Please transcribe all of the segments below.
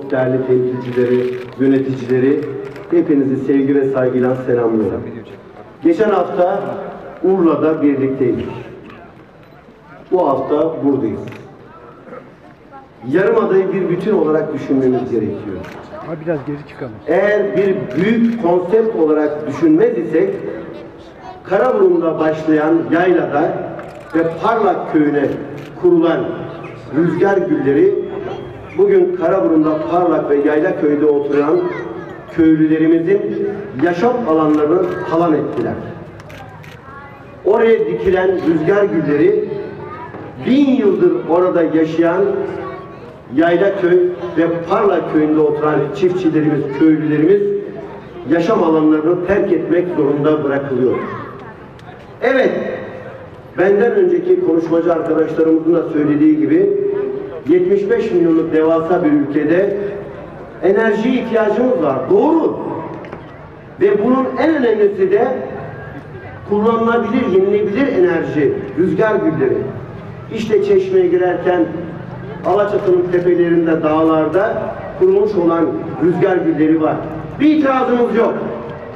Çok değerli temsilcileri, yöneticileri, hepinizi sevgi ve saygıyla selamlıyorum. Geçen hafta Urla'da birlikteydik. Bu hafta buradayız. Yarımada'yı bir bütün olarak düşünmemiz gerekiyor. Ama biraz geri çıkalım. Eğer bir büyük konsept olarak düşünmez isek Karaburun'da başlayan yaylada ve Parlak köyüne kurulan rüzgar gülleri bugün Karaburun'da Parlak ve Yayla köyde oturan köylülerimizin yaşam alanlarını talan ettiler. Oraya dikilen rüzgar gülleri bin yıldır orada yaşayan Yaylaköy ve Parla köyünde oturan çiftçilerimiz, köylülerimiz yaşam alanlarını terk etmek zorunda bırakılıyor. Evet, benden önceki konuşmacı arkadaşlarımızın da söylediği gibi 75 milyonluk devasa bir ülkede enerjiye ihtiyacımız var. Doğru. Ve bunun en önemlisi de kullanılabilir, yenilebilir enerji, rüzgar gülleri. İşte çeşmeye girerken Alaçatı'nın tepelerinde, dağlarda kurulmuş olan rüzgar gülleri var. Bir itirazımız yok.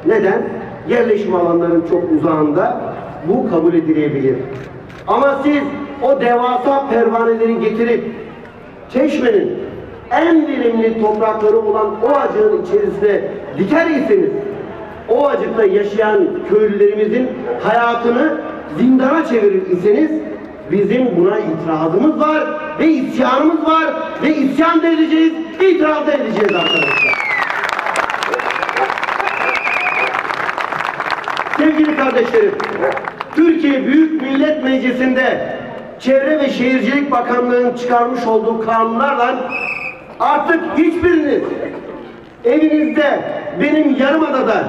Neden? Yerleşim alanlarının çok uzağında bu kabul edilebilir. Ama siz o devasa pervaneleri getirip Çeşme'nin en verimli toprakları olan o acığın içerisine diker iseniz o acıkta yaşayan köylülerimizin hayatını zindana çevirir iseniz bizim buna itirazımız var ve isyanımız var ve isyan da edeceğiz, itiraz da edeceğiz arkadaşlar. Sevgili kardeşlerim, Türkiye Büyük Millet Meclisi'nde Çevre ve Şehircilik Bakanlığı'nın çıkarmış olduğu kanunlarla artık hiçbiriniz evinizde, benim Yarımada'da,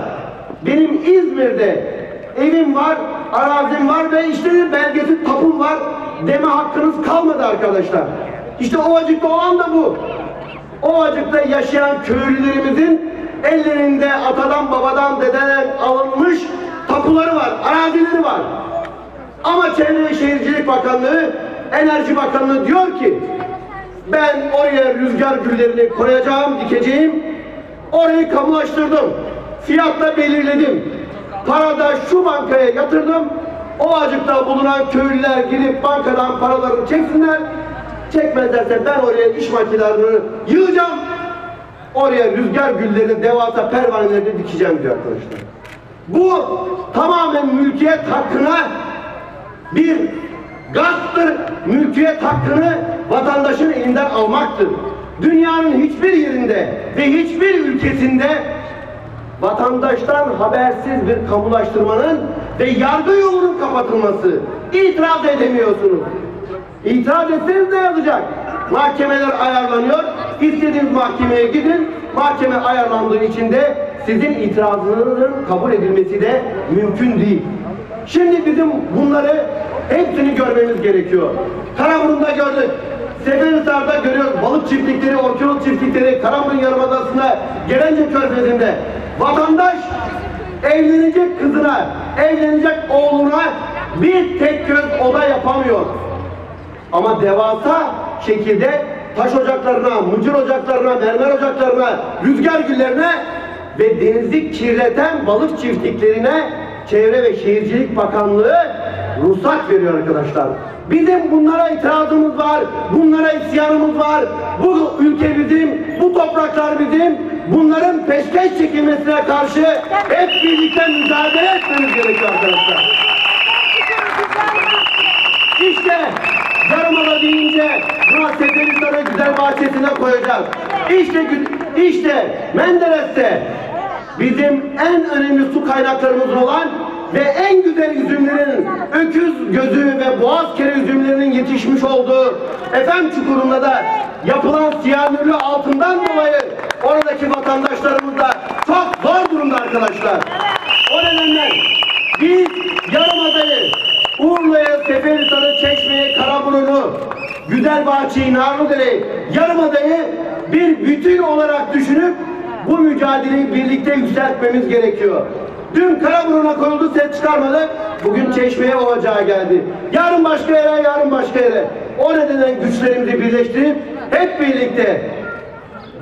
benim İzmir'de evim var, arazim var ve işte belgesi tapum var deme hakkınız kalmadı arkadaşlar. İşte Ovacık'ta o anda bu. Ovacık'ta yaşayan köylülerimizin ellerinde atadan babadan dededen alınmış tapuları var, arazileri var. Ama Çevre ve Şehircilik Bakanlığı, Enerji Bakanlığı diyor ki ben oraya rüzgar güllerini koyacağım, dikeceğim. Orayı kamulaştırdım. Fiyatta belirledim. Parada şu bankaya yatırdım. O acıkta bulunan köylüler gidip bankadan paralarını çeksinler. Çekmezlerse ben oraya iş makinelerini yığacağım. Oraya rüzgar güllerini devasa pervanelerini dikeceğim diyor arkadaşlar. Bu tamamen mülkiyet hakkına bir gasptır, mülkiyet hakkını vatandaşın elinden almaktır. Dünyanın hiçbir yerinde ve hiçbir ülkesinde vatandaştan habersiz bir kamulaştırmanın ve yargı yolunun kapatılması itiraz edemiyorsunuz. İtiraz etseniz ne yazacak? Mahkemeler ayarlanıyor. İstediğiniz mahkemeye gidin. Mahkeme ayarlandığı için de sizin itirazınızın kabul edilmesi de mümkün değil. Şimdi bizim bunları hepsini görmemiz gerekiyor. Karaburun'da gördük. Seferihisar'da görüyoruz. Balık çiftlikleri, orkinos çiftlikleri, Karaburun Yarımadası'nda, Gerence Körfezi'nde. Vatandaş evlenecek kızına, evlenecek oğluna bir tek göz oda yapamıyor. Ama devasa şekilde taş ocaklarına, mıcır ocaklarına, mermer ocaklarına, rüzgar güllerine ve denizi kirleten balık çiftliklerine Çevre ve Şehircilik Bakanlığı ruhsat veriyor arkadaşlar. Bizim bunlara itirazımız var, bunlara isyanımız var. Bu ülke bizim, bu topraklar bizim. Bunların peşkeş çekilmesine karşı hep birlikte mücadele etmemiz gerekiyor arkadaşlar. İşte Yarımada deyince Murat Seferihisar'ı güzel bahçesine koyacağız. İşte işte Menderes'te bizim en önemli su kaynaklarımız olan ve en güzel üzümlerin öküz gözü ve boğaz kere üzümlerinin yetişmiş olduğu Efem Çukuru'nda da yapılan siyanürlü altından dolayı oradaki vatandaşlarımız da çok zor durumda arkadaşlar. O nedenle biz Yarımada'yı Urla'ya, Seferihisar'ı, Çeşme'yi, Karaburun'u, Güzelbahçe'yi, Narlıdere'yi, Yarımada'yı bir bütün olarak düşünüp bu mücadeleyi birlikte yükseltmemiz gerekiyor. Dün Karaburun'a koyuldu ses çıkarmadı. Bugün Çeşme'ye ocağa geldi. Yarın başka yere, yarın başka yere. O nedenle güçlerimizi birleştirip hep birlikte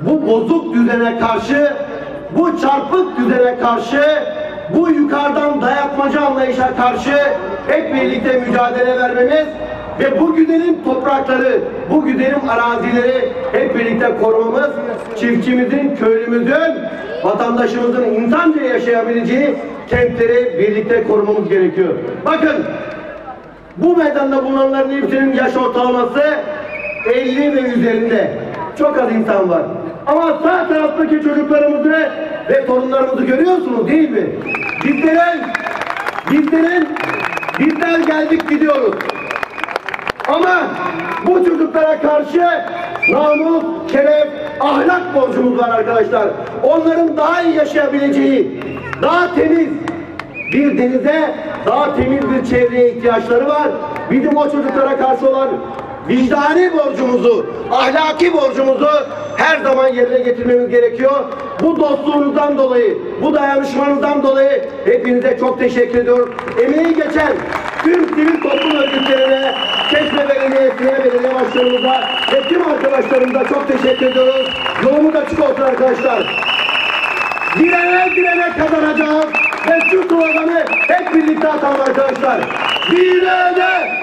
bu bozuk düzene karşı, bu çarpık düzene karşı, bu yukarıdan dayatmacı anlayışa karşı hep birlikte mücadele vermemiz ve bu güzelim toprakları, bu güzelim arazileri hep birlikte korumamız, çiftçimizin, köylümüzün, vatandaşımızın insanca yaşayabileceği kentleri birlikte korumamız gerekiyor. Bakın, bu meydanda bulunanların hepsinin yaş ortalaması 50 ve üzerinde. Çok az insan var. Ama sağ taraftaki çocuklarımızı ve torunlarımızı görüyorsunuz değil mi? Bizlerin, bizlerin, bizler geldik gidiyoruz. Ama bu çocuklara karşı namus, şeref, ahlak borcumuz var arkadaşlar. Onların daha iyi yaşayabileceği, daha temiz bir denize, daha temiz bir çevreye ihtiyaçları var. Bizim o çocuklara karşı olan vicdani borcumuzu, ahlaki borcumuzu her zaman yerine getirmemiz gerekiyor. Bu dostluğunuzdan dolayı, bu dayanışmanızdan dolayı hepinize çok teşekkür ediyorum. Emeği geçen tüm sivil toplum örgütlerine, Çeşme Belediyesi'ne, belediye başkanımıza ve tüm arkadaşlarımıza çok teşekkür ediyoruz. Yolumuz açık olsun arkadaşlar. Direne direne kazanacağız ve şu sloganı hep birlikte atalım arkadaşlar. Direne.